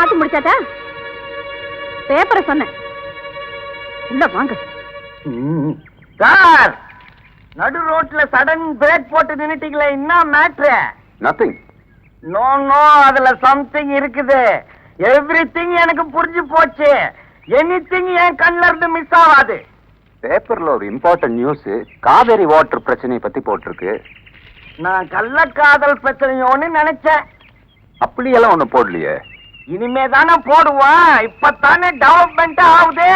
பார்த்து முடிச்சாச்சா? பேப்பரை சொன்னேன். உள்ள வாங்க. சார் நடு ரோட்ல சடன் பிரேக் போட்டு நின்னுட்டீங்களே என்ன மேட்ரு? நத்திங் நோ நோ அதுல சம்திங் இருக்குது. எவ்ரிதிங் எனக்கு புரிஞ்சு போச்சு. எனிதிங் என் கண்ணுல இருந்து மிஸ் ஆகாது. பேப்பர்ல ஒரு இம்பார்ட்டன்ட் நியூஸ் காவேரி வாட்டர் பிரச்சனையை பத்தி போட்டிருக்கு. நான் கள்ளக்காதல் பிரச்சனையோன்னு நினைச்சேன். அப்படியெல்லாம் ஒண்ணு போடலையே. இனிமே தானே போடுவான் இப்பதானே டெவலப்மெண்ட் ஆகுது.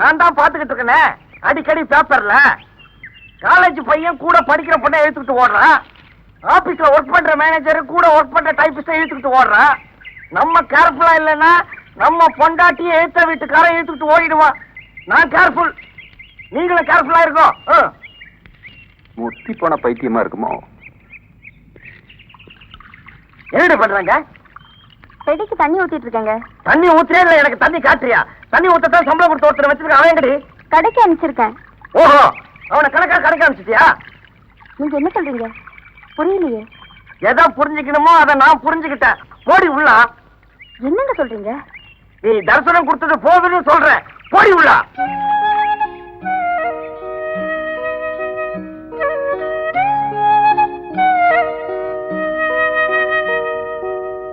நான் தான் பாத்துக்கிட்டு இருக்கேனே. அடிக்கடி பேப்பர்ல காலேஜ் பையன் கூட படிக்கிற பொண்ணை இழுத்துக்கிட்டு ஓடுறான். ஆபீஸ்ல ஒர்க் பண்ற மேனேஜர் கூட ஒர்க் பண்ற டைபிஸ்ட இழுத்துக்கிட்டு ஓடுறான். நம்ம கேர்ஃபுல்லா இல்லைன்னா நம்ம பொண்டாட்டியை எழுத்த வீட்டுக்காரன் இழுத்துக்கிட்டு ஓடிடுவான். நான் கேர்ஃபுல் நீங்களும் கேர்ஃபுல்லா இருக்கோம். முத்தி போன பைத்தியமா இருக்குமோ? என்னடி பண்றாங்க? செடிக்கு தண்ணி ஊத்திட்டு இருக்கேங்க. தண்ணி ஊத்துறியா இல்ல எனக்கு தண்ணி காட்டுறியா? தண்ணி ஊத்தத்தான் சம்பளம் கொடுத்து ஒருத்தர் வச்சிருக்க அவன் எங்கடி? கடைக்கு அனுப்பிச்சிருக்கேன். ஓஹோ அவனை கணக்கா கணக்க அனுப்பிச்சிட்டியா? நீங்க என்ன சொல்றீங்க? புரியலையே. எதை புரிஞ்சுக்கணுமோ அதை நான் புரிஞ்சுக்கிட்டேன். போடி உள்ளா. என்னங்க சொல்றீங்க? நீ தரிசனம் கொடுத்தது போதுன்னு சொல்றேன். போடி உள்ளா.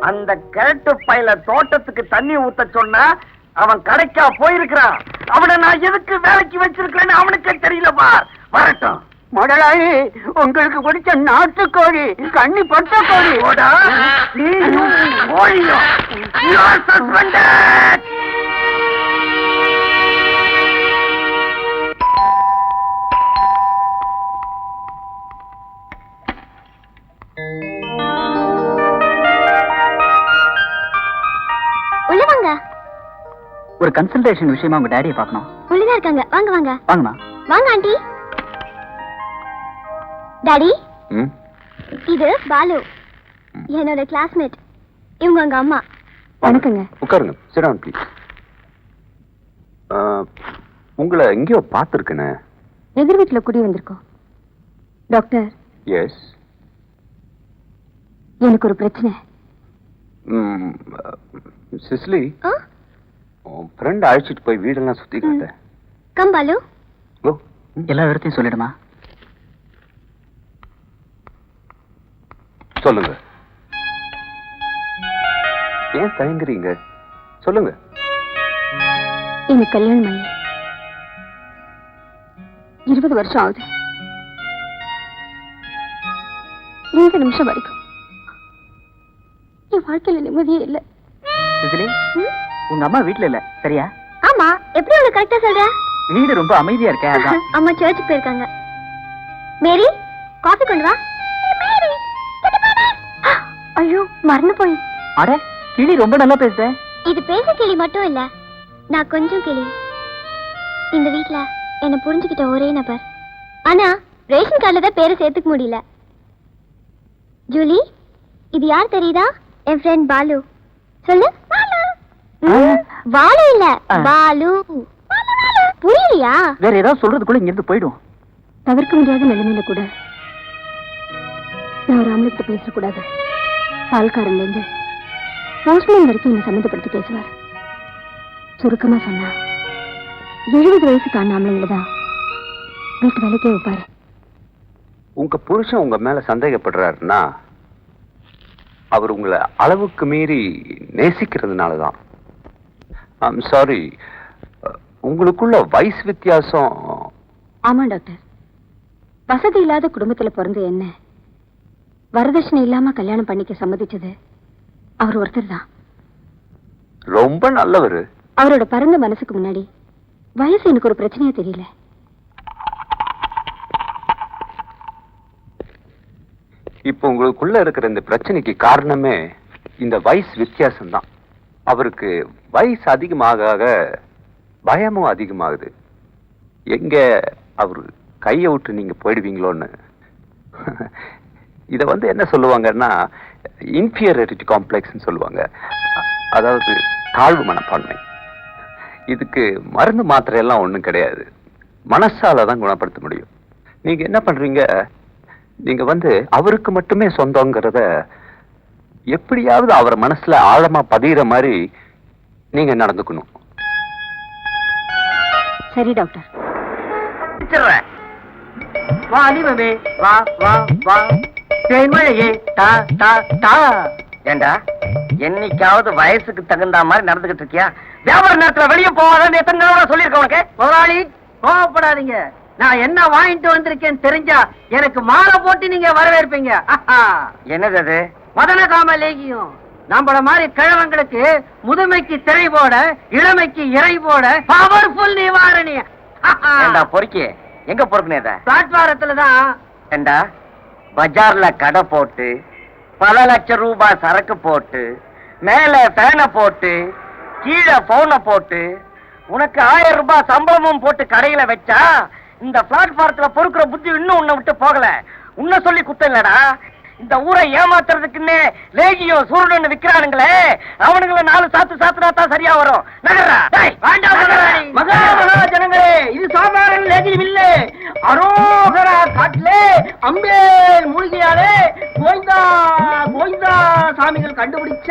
அந்த கிழட்டு பையில தோட்டத்துக்கு தண்ணி ஊத்த சொன்னா அவன் கடைக்கா போயிருக்கிறான். அவனை நான் எதுக்கு வேலைக்கு வச்சிருக்கிறேன்னு அவனுக்கே தெரியல பார். வரட்டும். முதலாளி உங்களுக்கு பிடிச்ச நாட்டுக்கோழி கண்ணி பட்ட கோழி கோழியும் ஒரு கன்சல்டேஷன் விஷயமா உங்க டேடியை பார்க்கணும். உள்ளதா இருக்காங்க. வாங்க வாங்க. வாங்கம்மா. வாங்க ஆண்டி. டாடி ம்? இது பாலு. என்னோட கிளாஸ்மேட் இவங்க உங்க அம்மா. வணக்கங்க. உட்காருங்க. சிடான் ப்ளீஸ் உங்களை எங்கேயோ பார்த்துருக்கேனே. எதிர் வீட்டுல குடி வந்திருக்கோம். டாக்டர் எஸ் எனக்கு ஒரு பிரச்சனை. சிஸ்லி. உன் ஃப்ரெண்ட் அழைச்சிட்டு போய் வீடெல்லாம் சுத்தி காட்டேன் கம் பாலு ஓ எல்லா விவரத்தையும் சொல்லிடுமா? சொல்லுங்க. ஏன் தயங்குறீங்க? சொல்லுங்க. எனக்கு கல்யாணம் ஆகி இருபது வருஷம் ஆகுது. இந்த நிமிஷம் வரைக்கும் என் வாழ்க்கையில நிம்மதியே இல்ல. உங்க அம்மா வீட்ல இல்ல சரியா? ஆமா எப்படி உனக்கு கரெக்டா சொல்ற? வீடு ரொம்ப அமைதியா இருக்கேன் அதான். அம்மா சர்ச்சுக்கு போயிருக்காங்க. மேரி காஃபி கொண்டு வா. ஐயோ மறந்து போய் அட கிளி ரொம்ப நல்லா பேசுத. இது பேச கிளி மட்டும் இல்ல நான் கொஞ்சம் கிளி. இந்த வீட்ல என்ன புரிஞ்சுக்கிட்ட ஒரே நபர். ஆனா ரேஷன் கார்டுல தான் பேரை சேர்த்துக்க முடியல. ஜூலி இது யார் தெரியுதா? என் ஃப்ரெண்ட் பாலு. சொல்லு. பாலு இல்ல. பாலு புரியலையா? வேற ஏதாவது சொல்றதுக்குள்ள இங்க இருந்து போயிடும். தவிர்க்க முடியாத நிலைமையில கூட நான் ஒரு ஆம்பளத்தை பேசக்கூடாது. பால்காரன்ல இருந்து போஸ்ட்மேன் வரைக்கும் என்ன சம்மந்தப்படுத்தி பேசுவார். சுருக்கமா சொன்னா எழுபது ஆம்பளைங்களை தான் வீட்டு வேலைக்கே வைப்பாரு. உங்க புருஷன் உங்க மேல சந்தேகப்படுறாருன்னா அவர் உங்களை அளவுக்கு மீறி நேசிக்கிறதுனால தான் ஐம் சாரி உங்களுக்குள்ள வயசு வித்தியாசம்? ஆமா டாக்டர். வசதி இல்லாத குடும்பத்துல பிறந்த என்ன? வரதட்சணை இல்லாம கல்யாணம் பண்ணிக்க சம்மதிச்சது அவர் ஒருத்தர் தான். ரொம்ப நல்லவர். அவரோட பரந்த மனசுக்கு முன்னாடி வயசு எனக்கு ஒரு பிரச்சனையே தெரியல. இப்போ உங்களுக்குள்ள இருக்கிற இந்த பிரச்சனைக்கு காரணமே இந்த வயசு வித்தியாசம் தான் அவருக்கு வயசு அதிகமாக ஆக பயமும் அதிகமாகுது. எங்க அவர் கையை விட்டு நீங்க போயிடுவீங்களோன்னு? இதை வந்து என்ன சொல்லுவாங்கன்னா இன்ஃபீரியாரிட்டி காம்ப்ளெக்ஸ்னு சொல்லுவாங்க. அதாவது தாழ்வு மனப்பான்மை. இதுக்கு மருந்து மாத்திரையெல்லாம் ஒன்றும் கிடையாது. மனசால தான் குணப்படுத்த முடியும். நீங்க என்ன பண்றீங்க? நீங்க வந்து அவருக்கு மட்டுமே சொந்தங்கிறத எப்படியாவது அவர் மனசுல ஆழமா பதிகிற மாதிரி நீங்க நடந்துக்கணும். சரி டாக்டர். வா அலிவமே வா வா வா. தேன்மழையே தா தா தா. ஏண்டா என்னைக்காவது வயசுக்கு தகுந்த மாதிரி நடந்துகிட்டு இருக்கியா? வியாபார நேரத்துல வெளியே போவாதான் எத்தனை தடவை சொல்லியிருக்கேன் உனக்கு? முதலாளி கோவப்படாதீங்க. நான் என்ன வாங்கிட்டு வந்திருக்கேன் தெரிஞ்சா எனக்கு மாலை போட்டு நீங்க வரவேற்பீங்க. என்னது அது? மதன காம லேகியம் நம்மள மாதிரி கிழவங்களுக்கு முதுமைக்கு திரை போட இளமைக்கு இறை போட பவர்ஃபுல் நிவாரணி. ஏண்டா பொறுக்கி? எங்க பொறுக்குனே இத? பிளாட்பாரத்துல தான் ஏண்டா? பஜார்ல கடை போட்டு பல லட்சம் ரூபாய் சரக்கு போட்டு மேல ஃபேனை போட்டு கீழே போனை போட்டு உனக்கு ஆயிரம் ரூபாய் சம்பளமும் போட்டு கடையில வச்சா இந்த பிளாட்பாரத்துல பொறுக்கிற புத்தி இன்னும் உன்னை விட்டு போகல. உன்னை சொல்லி குத்தம் இல்லடா இந்த ஊரை ஏமாத்துறதுக்குன்னே லேகியோ சூரன் விக்கிறானுங்களே அவனுங்கள நாலு சாத்து சாத்துனா தான் சரியா வரும். மகா மகா ஜனங்களே இது சாதாரண லேகியம் இல்ல. அரோகரா காட்டிலே அம்பேல் மூலிகையாலே கோய்ந்தா கோய்ந்தா சாமிகள் கண்டுபிடிச்ச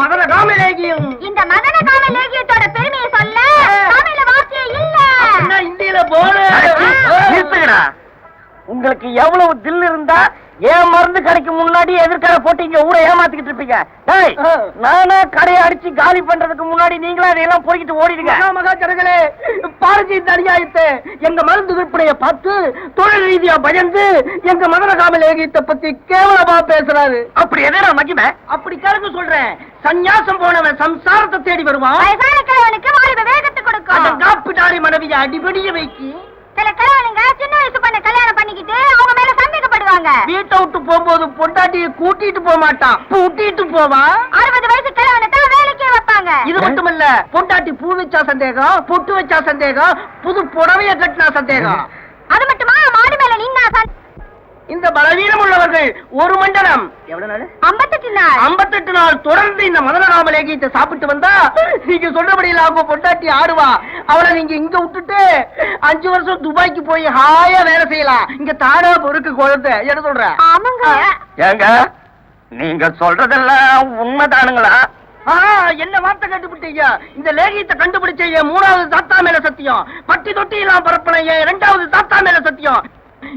மதன காம லேகியம். இந்த மதன காம லேகியத்தோட பெருமையை சொல்ல தமிழ்ல வார்த்தையே இல்ல. இந்தியில நிறுத்துங்கடா. உங்களுக்கு எவ்வளவு தில் இருந்தா ஏன் மருந்து கடைக்கு முன்னாடி எதிர்க்கடை போட்டு இங்க ஊரை ஏமாத்திக்கிட்டு இருப்பீங்க? டேய். நானா கடையை அடிச்சு காலி பண்றதுக்கு முன்னாடி நீங்களா அதையெல்லாம் போய்கிட்டு ஓடிடுங்க. மகா மகா ஜனங்களே பாருங்க இந்த அநியாயத்தை எங்க மருந்து விற்பனைய பார்த்து தொழில் ரீதியா பயந்து எங்க மதன காம லேகியத்தை பத்தி கேவலமா பேசுறாரு. அப்படி எதனா மகிமை? அப்படி கேளுங்க சொல்றேன். சந்நியாசம் போனவன் சம்சாரத்தை தேடி வருவான். வயசான கிழவனுக்கு வாலிப வேகத்தை அந்த கொடுக்கும் காப்பிட்டாரி மனைவியை அடிபடிய வைக்கி சில கிழவனுங்க சின்ன வயசு பண்ண கல்யாணம் பண்ணிக்கிட்டு அவங்க மேல சந்தேகப்படுவாங்க. வீட்டை விட்டு போகும்போது பொண்டாட்டியை கூட்டிட்டு போக மாட்டான். பூட்டிட்டு போவான் அறுபது வயசு தான் வேலைக்கே வைப்பாங்க. இது மட்டுமல்ல பொண்டாட்டி பூ வச்சா சந்தேகம் பொட்டு வச்சா சந்தேகம் புது புடவைய கட்டினா சந்தேகம். அது மட்டுமா? மாடு மேல நின்னா சந்தேகம். இந்த பலவீனம் உள்ளவர்கள் ஒரு மண்டலம். எவ்வளவு நாள்? ஐம்பத்தெட்டு நாள். ஐம்பத்தெட்டு நாள் தொடர்ந்து இந்த மதனராம லேகியத்தை சாப்பிட்டு வந்தா நீங்க சொல்றபடியில் அவங்க பொண்டாட்டி ஆடுவா. அவளை நீங்க இங்க விட்டுட்டு அஞ்சு வருஷம் துபாய்க்கு போய் ஹாயா வேலை செய்யலாம். இங்க தாடா பொறுக்கு குழந்தை. என்ன சொல்ற? ஆமாங்க. ஏங்க நீங்க சொல்றதெல்லாம் உண்மைதானுங்களா? ஆ, என்ன வார்த்தை கண்டுபிடிச்சீங்க? இந்த லேகியத்தை கண்டுபிடிச்ச என் மூணாவது தாத்தா மேல சத்தியம். பட்டி தொட்டி எல்லாம் பரப்பின என் இரண்டாவது தாத்தா மேல சத்தியம்.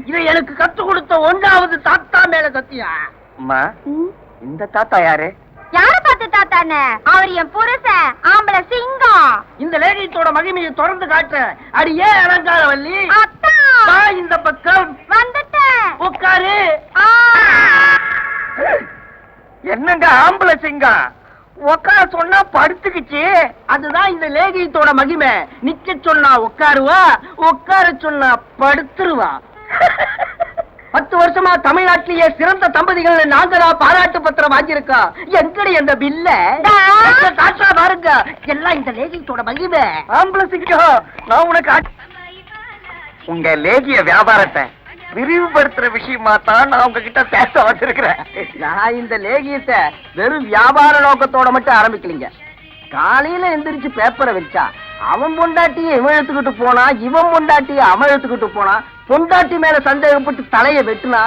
இதை எனக்கு கத்து கொடுத்த ஒன்றாவது தாத்தா மேல சத்தியம். அம்மா இந்த தாத்தா யாரு? யார தாத்தானே அவர் என் புருஷன். ஆம்பளை சிங்கம். இந்த லேகியத்தோட மகிமையை தொடர்ந்து காட்டுறேன் அடி ஏன் அலங்கார வள்ளி அத்தா. வா இந்த பக்கம். வந்துட்டேன். உட்காரு. என்னங்க ஆம்பளை சிங்கம்? உக்கார சொன்னா படுத்துக்கிச்சு. அதுதான் இந்த லேகியத்தோட மகிமை. நிக்க சொன்னா உட்காருவா உட்கார சொன்னா படுத்துருவா. பத்து வருஷமா தமிழ்நாட்டிலேயே சிறந்த தம்பதிகள் நாங்க தான் பாராட்டு பத்திரம் வாங்கியிருக்கோம் எங்கடி அந்த பில்ல. காற்றா பாருங்க. எல்லாம் இந்த லேகியத்தோட மகிமை. ஆம்பளை சிங்கம் நான் உனக்கு உங்க லேகிய வியாபாரத்தை விரிவுபடுத்துற விஷயமா தான் நான் உங்ககிட்ட பேச வந்திருக்கிறேன். நான் இந்த லேகியத்தை வெறும் வியாபார நோக்கத்தோட மட்டும் ஆரம்பிக்கலீங்க. காலையில எந்திரிச்சு பேப்பரை வச்சா அவன் பொண்டாட்டியை இவன் எடுத்துக்கிட்டு போனா இவன் பொண்டாட்டியை அவன் எடுத்துக்கிட்டு போனா பொண்டாட்டி மேல சந்தேகப்பட்டு தலைய வெட்டுனா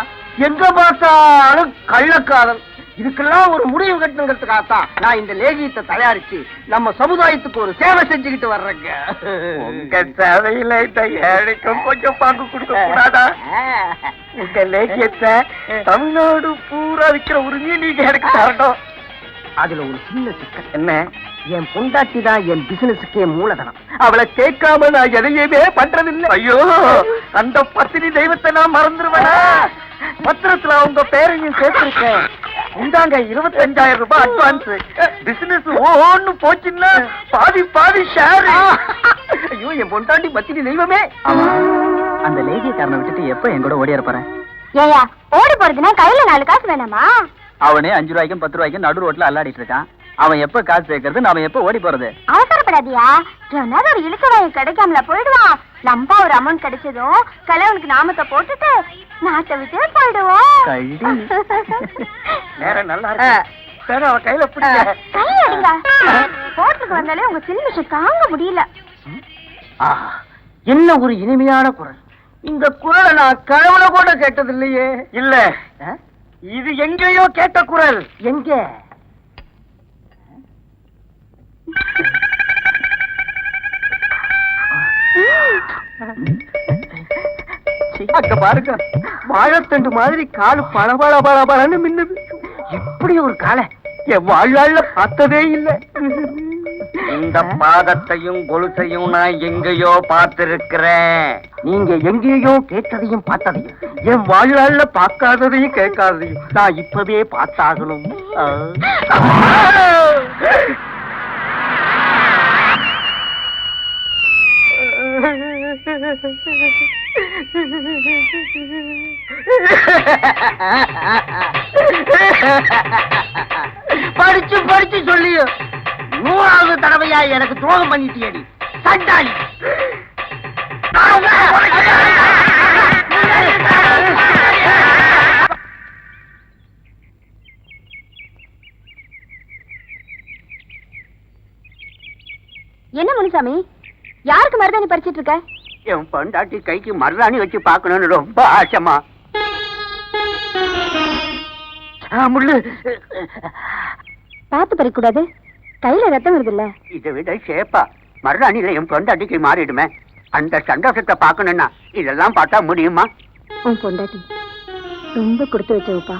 எங்க பார்த்தாலும் கள்ளக்காரன். இதுக்கெல்லாம் ஒரு முடிவு கட்டணுங்கிறதுக்காகத்தான் நான் இந்த லேகியத்தை தயாரிச்சு நம்ம சமுதாயத்துக்கு ஒரு சேவை செஞ்சுக்கிட்டு வர்றேங்க. உங்க சேவையில இந்த ஏழைக்கும் கொஞ்சம் பங்கு கொடுக்க கூடாதா? உங்க லேகியத்தை தமிழ்நாடு பூரா விக்கிற உரிமையை நீங்க எனக்கு தரணும் அதுல ஒரு சின்ன சிக்கல். என்ன? என் பொண்டாட்டி தான் என் பிசினஸுக்கே மூலதனம். அவளை கேட்காம நான் எதையுமே பண்றதில்லை. ஐயோ அந்த பத்தினி தெய்வத்தை நான் மறந்துருவேனா? பத்திரத்துல உங்க பேரையும் சேர்த்திருக்கேன். இந்தாங்க இருபத்தஞ்சாயிரம் ரூபாய் அட்வான்ஸ் பிசினஸ் ஓன்னு போச்சுன்னா பாதி பாதி ஷேர் ஐயோ என் பொண்டாட்டி பத்தினி தெய்வமே. அந்த லேகியக்காரனை விட்டுட்டு எப்ப என் கூட ஓடியார போறேன்? ஏயா ஓடி போறதுன்னா கையில நாலு காசு வேணாமா? அவனே அஞ்சு ரூபாய்க்கும் பத்து ரூபாய்க்கும் நடு ரோட்ல அல்லாடிட்டு இருக்கான். அவன் எப்ப காசு சேர்க்கறது நாம எப்ப ஓடி போறது? அவசரப்படாதியா. சொன்னாத ஒரு இழுக்க வாங்கி கிடைக்காமல போயிடுவான். லம்பா ஒரு அமௌண்ட் கிடைச்சதும் கலவனுக்கு நாமத்தை போட்டுட்டு நாட்டை விட்டு போயிடுவோம். நேரம் நல்லா இருக்கு. சரி அவ கையில பிடிக்க. கை அடிங்க ஹோட்டலுக்கு வந்தாலே உங்க சில்மிஷம் தாங்க முடியல. என்ன ஒரு இனிமையான குரல். இந்த குரலை நான் கனவுல கூட கேட்டது இல்லையே இல்ல இது எங்கேயோ கேட்ட குரல். எங்க? அக்க பாருங்க வாழத்தண்டு மாதிரி காலு பல பல பல பலன்னு மின்னது. எப்படி ஒரு காலை என் வாழ்வாழ்ல பார்த்ததே இல்லை. இந்த பாதத்தையும் கொலுசையும் நான் எங்கேயோ பார்த்திருக்கிறேன். நீங்க எங்கேயோ கேட்டதையும் பார்த்ததையும் என் வாழ்நாள்ல பார்க்காததையும் கேட்காததையும் நான் இப்பவே பார்த்தாகணும். படிச்சு படிச்சு சொல்லியும் நூறாவது தடவையா எனக்கு துரோகம் பண்ணிட்டியடி சண்டாளி. என்ன முனுசாமி? யாருக்கு மருதாணி பறிச்சிட்டு இருக்க? என் பொண்டாட்டி கைக்கு மருதாணி வச்சு பார்க்கணும்னு ரொம்ப ஆசைமா ஆ, முள்ளு. பார்த்து பறிக்க கூடாது கையில ரத்தம் வருது இல்ல இதை விட சேப்பா. மருதாணியில என் பொண்டாட்டிக்கு மாறிடுமே. அந்த சந்தோஷத்தை பார்க்கணும்னா இதெல்லாம் பார்த்தா முடியுமா? உன் பொண்டாட்டி ரொம்ப கொடுத்து வச்சவுப்பா.